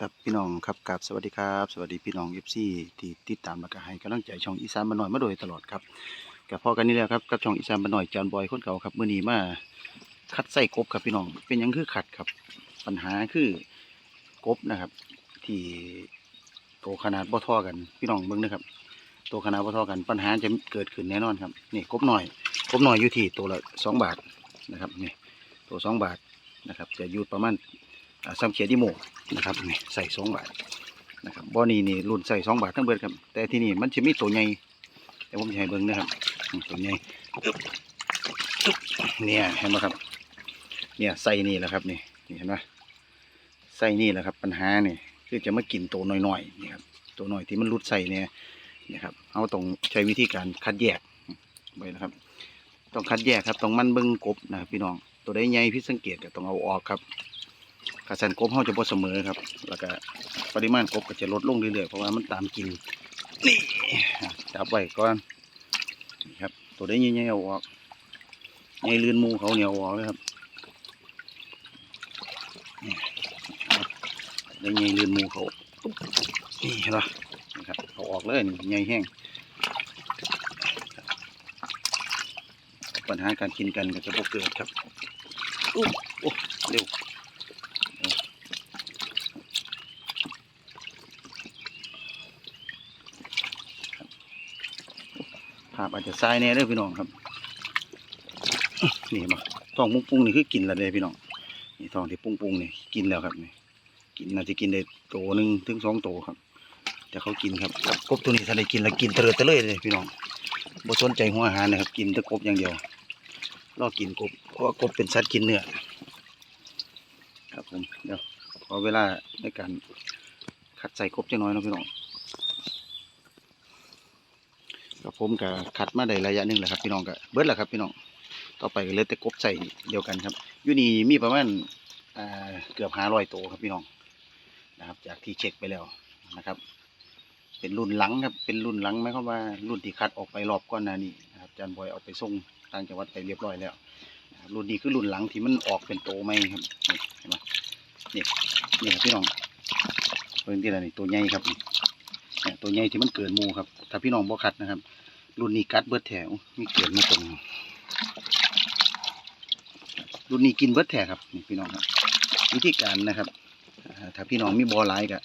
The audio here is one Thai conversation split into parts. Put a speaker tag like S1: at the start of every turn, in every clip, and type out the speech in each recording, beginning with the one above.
S1: ครับพี่น้องครับกับสวัสดีครับ สวัสดีพี่น้องเอฟซีที่ติดตามและก็ให้กำลังใจช่องอีสานบ้านน้อยมาโดยตลอดครับกับพอกันนี่แหละครับกับช่องอีสานบ้านน้อยจานบอยคนเก่าครับมื้อนี้มาคัดไส้กบครับพี่น้องเป็นยังคือขัดครับ ปัญหาคือกบนะครับ ที่โตขนาดบ่ท่อกันพี่น้องเบิ่งนะครับโตขนาดบ่ท่อกันปัญหาจะเกิดขึ้นแน่นอนครับนี่กบหน่อยกบหน่อยอยู่ที่ตัวละสองบาทนะครับนี่ตัวสองบาทนะครับ จะอยู่ประมาณ ซ้ำเขียดิโมนะครับนี่ใส่สองบาทนะครับบ่อนี้นี่รุ่นใส่สองบาททั้งเบิดครับ แต่ที่นี่มันจะมีตัวใหญ่แต่ผมจะให้เบิ่งนะครับตัวใหญ่เนี่ยเห็นไหมครับ เนี่ยใส่นี่แหละครับนี่เห็นไหมใส่นี่แหละครับ ปัญหาเนี่ยคือจะมากินตัวน้อยๆนี่ครับตัวน้อยที่มันรุดใส่เนี่ยนี่ครับเราต้องใช้วิธีการคัดแยกไว้นะครับ ต้องคัดแยกครับต้องมันเบิ้งกบนะครับพี่น้องตัวใดใหญ่พิดสังเกตก็ต้องเอาออกครับ กระสันกบเขาจะบ่เสมอครับ แล้วก็ปริมาณกบก็จะลดลงเรื่อยๆเพราะว่ามันตามกินนี่จับไว้ก่อนนะครับ ตัวใดใหญ่ๆเอาออกใหญ่เลือนมูเขาเหนียวออกเลยครับได้ไงเรือนมูเขาปุ๊บนี่เห็นปะนะครับเอาออกเลยนี่ไงแห้งปัญหาการกินกันก็จะพบเกิดครับอู้โอ้เร็วเร็วครับ ภาพอาจจะทรายแน่เด้พี่น้องครับ นี่มาท้องปุ้งๆนี่คือกินแล้วเด้อพี่น้องนี่ท้องที่ปุ้งๆนี่กินแล้วครับนี่กินน่าจะกินได้โตหนึ่งถึงสองโตครับแต่เขากินครับกบกบตัวนี้ถ้าได้กินแล้วกินเตลิดเตะเลยเลยพี่น้องบ่สนใจหัวอาหารนะครับ กินแต่กบอย่างเดียวรอกินกบเพราะกบเป็นสัตว์กินเนื้อครับผมเดี๋ยวขอเวลาในการขัดใส่กบจังน้อยนะพี่น้อง กับผมกับขัดมาได้ระยะหนึ่งแหละครับพี่น้องกับเบิดแหละครับพี่น้อง ต่อไปก็เลือแต่กบใส่เดียวกันครับยูนี่มีประมาณเกือบห้าร้อยตัวครับพี่น้องนะครับ จากที่เช็คไปแล้วนะครับ เป็นรุ่นหลังครับ เป็นรุ่นหลังไหมความว่ารุ่นที่คัดออกไปรอบก่อนหน้านี้นะครับจารย์บอยเอาไปส่งต่างจังหวัดไปเรียบร้อยแล้วนะร,รุ่นนี้คือรุ่นหลังที่มันออกเป็นโตไหมครับเห็นไหมนี่นี่ครับพี่น้องเพิ่งที่อะไรนี่ตัวใหญ่ครับเนี่ยตัวใหญ่ที่มันเกินมูครับ ถ้าพี่น้องบ่คัดนะครับ รุ่นนี้กัดเบิดแถวมีเกินมาตรงรุ่นนี้กินเบิดแถครับนี่พี่น้องครับ วิธีการนะครับถ้าพี่น้องมีบอหลายก็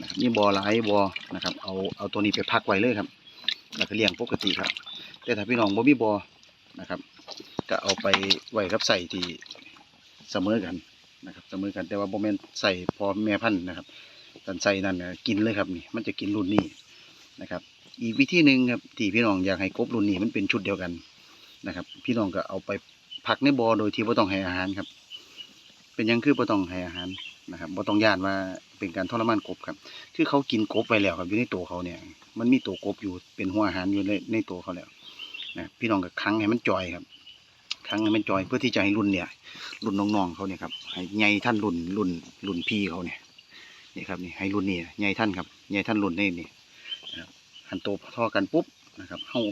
S1: นะครับมีบอหลายบอนะครับ เอาเอาตัวนี้ไปพักไว้เลยครับ แล้วก็เลี้ยงปกติครับ แต่ถ้าพี่น้องบ่มีบอนะครับ ก็เอาไปไว้ครับใส่ที่เสมอกันนะครับเสมอกันแต่ว่าโมเมนใส่พอแม่พันธุ์นะครับตันใส่นั่นนะกินเลยครับนี่มันจะกินรุ่นนี้นะครับ อีกวิธีหนึ่งครับที่พี่น้องอยากให้กบรุ่นนี้มันเป็นชุดเดียวกันนะครับ พี่น้องก็เอาไปพักในบอโดยที่ไม่ต้องให้อาหารครับ เป็นยังคือบ่ต้องให้อาหารนะครับบ่ต้องย่านว่าเป็นการทรมานกบครับ คือเขากินกบไปแล้วครับอยู่ในตัวเขาเนี่ย มันมีตัวกบอยู่เป็นหัวอาหารอยู่ในในตัวเขาแล้วนะพี่น้องก็คั้งให้มันจอยครับคั้งให้มันจอยเพื่อที่จะให้รุ่นเนี่ย รุ่นน้องๆเขาเนี่ยครับให้ใหญ่ท่านรุ่นรุ่นรุ่นพี่เขาเนี่ยนี่ครับนี่ให้รุ่นนี้ใหญ่ท่านครับใหญ่ท่านรุ่นนี้นี่ หันโตเท่อกันปุ๊บนะครับเฮา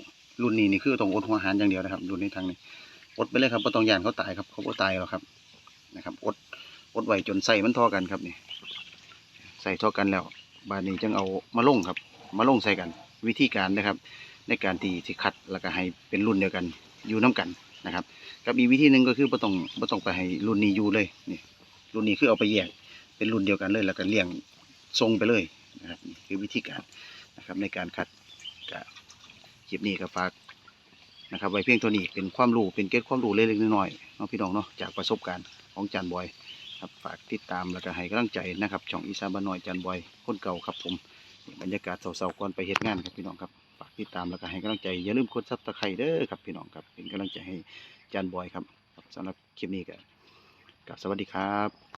S1: รุ่นนี้นี่คือต้องอดหัวอาหารอย่างเดียวนะครับ รุ่นนี้ทางนี้อดไปเลยครับบ่ต้องย่านเขาตายครับ เขาบ่ตายหรอกครับนะครับอดอดไว้จนใส่มันท่อกันครับนี่ใส่ท่อกันแล้ว บาดนี้จึงเอามาลงครับ มาลงใส่กันวิธีการนะครับ ในการที่ที่คัดแล้วก็ให้เป็นรุ่นเดียวกันอยู่น้กันนะครับกับอีกวิธีหนึ่งก็คือบ่ต้องบ่ต้องไปให้รุ่นนี้อยู่เลยนี่รุ่นนี้คือเอาไปแยกเป็นรุ่นเดียวกันเลยแล้วก็เลี้ยงทรงไปเลยนะครับนี่คือวิธีการ นะครับในการคัดกับคลิปนี้ก็ฝากนะครับไว้เพียงตัวนี้เป็นความรู้เป็นเกร็ดความรู้เล็กๆน้อยๆเนาะพี่น้องเนาะจากประสบการณ์ของจันบอยครับฝากติดตามแล้วก็ให้กำลังใจนะครับช่องอีสานบ้านน้อยจันบอยคนเก่าครับผมบรรยากาศเศร้าๆก่อนไปเฮ็ดงานครับพี่น้องครับฝากติดตามแล้วก็ให้กำลังใจอย่าลืมกดซับสไครต์เด้อครับพี่น้องครับเป็นกำลังใจให้จันบอยครับครับสำหรับคลิปนี้ก็กับสวัสดีครับ